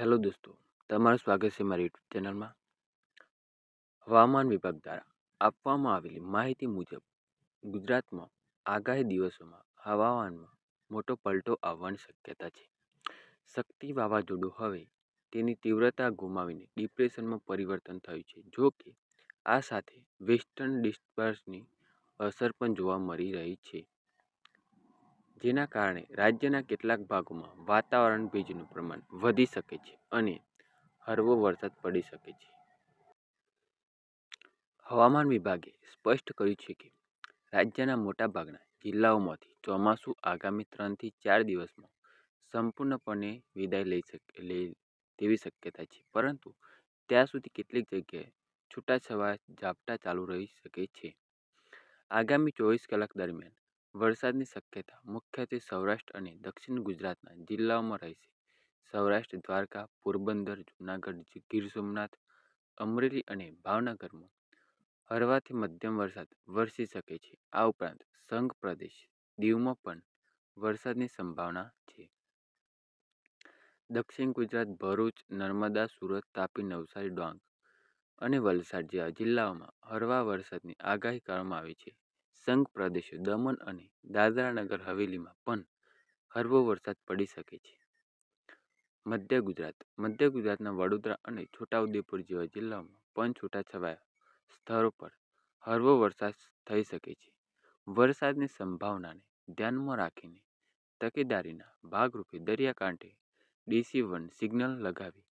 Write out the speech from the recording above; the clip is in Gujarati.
હેલો દોસ્તો, તમારું સ્વાગત છે મારી યુટ્યુબ ચેનલમાં. હવામાન વિભાગ દ્વારા આપવામાં આવેલી માહિતી મુજબ, ગુજરાતમાં આગાહી દિવસોમાં હવામાનમાં મોટો પલટો આવવાની શક્યતા છે. શક્તિ વાવાઝોડું હવે તેની તીવ્રતા ગુમાવીને ડિપ્રેશનમાં પરિવર્તન થયું છે. જો કે, આ સાથે વેસ્ટર્ન ડિસ્ટર્બન્સની અસર પણ જોવા મળી રહી છે. જેના કારણે રાજ્યના કેટલાક ભાગોમાં વાતાવરણ ભેજનું પ્રમાણ વધી શકે છે અને હળવો વરસાદ પડી શકે છે. હવામાન વિભાગે સ્પષ્ટ કર્યું છે કે રાજ્યના મોટાભાગના જિલ્લાઓમાંથી ચોમાસું આગામી ત્રણથી ચાર દિવસમાં સંપૂર્ણપણે વિદાય લઈ શકે, લે, તેવી શક્યતા છે. પરંતુ ત્યાં સુધી કેટલીક જગ્યાએ છૂટાછવાયા ઝાપટા ચાલુ રહી શકે છે. આગામી ચોવીસ કલાક દરમિયાન વરસાદની શક્યતા મુખ્યત્વે સૌરાષ્ટ્ર અને દક્ષિણ ગુજરાતના જિલ્લાઓમાં રહેશે સૌરાષ્ટ્ર, દ્વારકા, પોરબંદર, જૂનાગઢ ગીર સોમનાથ, અમરેલી અને ભાવનગરમાં હળવાથી મધ્યમ વરસાદ વરસી શકે છે. આ ઉપરાંત સંઘ પ્રદેશ દીવમાં પણ વરસાદની સંભાવના છે. દક્ષિણ ગુજરાત, ભરૂચ, નર્મદા, સુરત, તાપી, નવસારી, ડાંગ અને વલસાડ જેવા જિલ્લાઓમાં હળવા વરસાદની આગાહી કરવામાં આવી છે. સંઘ પ્રદેશો દમણ અને દાદરા નગર હવેલીમાં પણ હળવો વરસાદ પડી શકે છે. મધ્ય ગુજરાત, મધ્ય ગુજરાતના વડોદરા અને છોટાઉદેપુર જેવા જિલ્લાઓમાં પણ છૂટાછવાયા સ્થળો પર હળવો વરસાદ થઈ શકે છે. વરસાદની સંભાવનાને ધ્યાનમાં રાખીને તકેદારીના ભાગરૂપે દરિયાકાંઠે ડીસી વન સિગ્નલ લગાવી